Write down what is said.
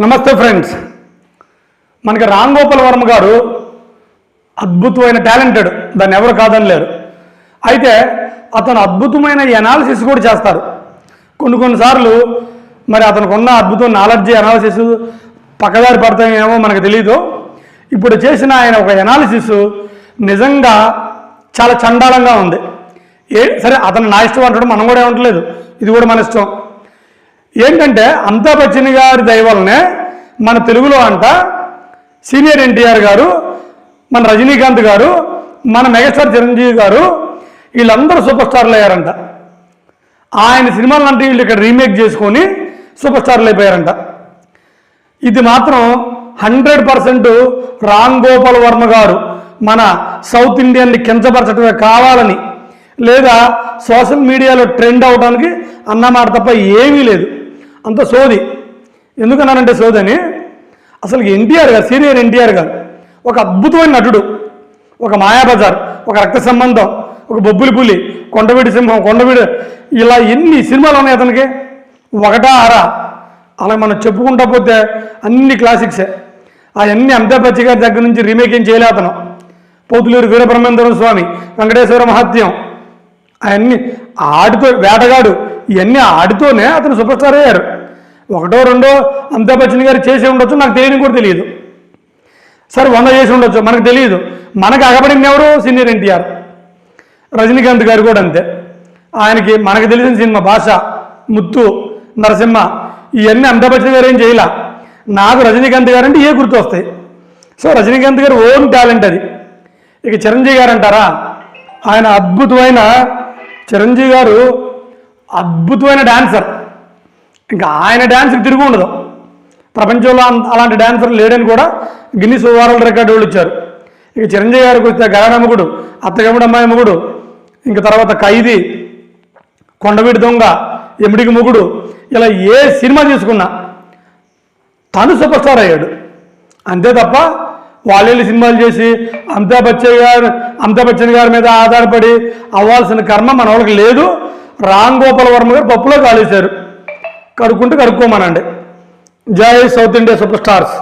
నమస్తే ఫ్రెండ్స్. మనకి రామ్ గోపాల్ వర్మ గారు అద్భుతమైన టాలెంటెడ్ దాన్ని ఎవరు కాదనలేరు అయితే అతను అద్భుతమైన ఎనాలిసిస్ కూడా చేస్తారు. కొన్ని కొన్నిసార్లు మరి అతనికి ఉన్న అద్భుతం నాలెడ్జ్ ఎనాలిసిస్ పక్కదారి పడతాయేమో మనకు తెలియదు ఇప్పుడు చేసిన ఆయన ఒక ఎనాలిసిస్ నిజంగా చాలా చండాలంగా ఉంది. ఏ సరే అతను నా ఇష్టం అంటాడు మనం కూడా ఏమంటలేదు. ఇది కూడా మన ఇష్టం. ఏంటంటే అమితాబ్ బచ్చన్ గారి దయ మన తెలుగులో అంట సీనియర్ ఎన్టీఆర్ గారు మన రజనీకాంత్ గారు మన మెగాస్టార్ చిరంజీవి గారు వీళ్ళందరూ సూపర్ స్టార్లు అయ్యారంట. ఆయన సినిమాలు అంటే వీళ్ళు ఇక్కడ రీమేక్ చేసుకొని సూపర్ స్టార్లు అయిపోయారంట. ఇది మాత్రం హండ్రెడ్ పర్సెంట్ రామ్ గోపాల్ వర్మ గారు మన సౌత్ ఇండియన్ని కించపరచడమే కావాలని లేదా సోషల్ మీడియాలో ట్రెండ్ అవడానికి అన్నమాట తప్ప ఏమీ లేదు. అంత సోది. ఎందుకన్నానంటే సోది అని అసలు ఎన్టీఆర్ గారు సీనియర్ ఎన్టీఆర్ గారు ఒక అద్భుతమైన నటుడు ఒక మాయాబజార్ ఒక రక్త సంబంధం ఒక బొబ్బులి పులి కొండవీడి సింహం కొండవీడి ఇలా ఎన్ని సినిమాలు ఉన్నాయి అతనికి? ఒకటా ఆరా? అలా మనం చెప్పుకుంటా పోతే అన్ని క్లాసిక్సే అవన్నీ అమితాబ్ గారి దగ్గర నుంచి రీమేక్ ఏం చేయలే అతను. పోతులూరు వీరబ్రహ్మేంద్ర స్వామి వెంకటేశ్వర మహత్యం అవన్నీ ఆడితో వేటగాడు ఇవన్నీ ఆడితోనే అతను సూపర్ స్టార్ అయ్యారు. ఒకటో రెండో అమితాబ్ బచ్చన్ గారు చేసి ఉండొచ్చు నాకు తెలియని కూడా తెలియదు. సార్ వంద చేసి ఉండొచ్చు మనకు తెలియదు. మనకు అగబడింది ఎవరు? సీనియర్ ఎన్టీఆర్. రజనీకాంత్ గారు కూడా అంతే. ఆయనకి మనకు తెలిసిన సినిమా భాష ముత్తు నరసింహ ఇవన్నీ అమితాబ్ బచ్చన్ గారు ఏం చేయలే. నాకు రజనీకాంత్ గారు అంటే ఏ గుర్తు వస్తాయి? సో రజనీకాంత్ గారు ఓన్ టాలెంట్ అది. ఇక చిరంజీవి గారు అంటారా? ఆయన అద్భుతమైన చిరంజీవి గారు అద్భుతమైన డాన్సర్. ఇంకా ఆయన డాన్స్ తిరుగు ఉండదు. ప్రపంచంలో అంత- అలాంటి డాన్సర్ లేడని కూడా గిన్నీస్ వరల్డ్ రికార్డు వాళ్ళు ఇచ్చారు. ఇక చిరంజీవి గారికి వస్తే గగనమ్మగుడు అత్తగమ్మడు అమ్మాయి మొగుడు ఇంక తర్వాత ఖైదీ కొండవీడి దొంగ ఎమిడికి మొగుడు ఇలా ఏ సినిమా తీసుకున్నా తను సూపర్ స్టార్ అయ్యాడు. అంతే తప్ప వాళ్ళు సినిమాలు చేసి అమితాబ్ బచ్చన్ గారు అమితాబ్ బచ్చన్ గారి మీద ఆధారపడి అవ్వాల్సిన కర్మ మన వాళ్ళకి లేదు. రామ్ గోపాల్ వర్మ గారు పప్పులో కాలేశారు కడుక్కుంటే కడుక్కోమనండి. జై సౌత్ ఇండియా సూపర్ స్టార్స్.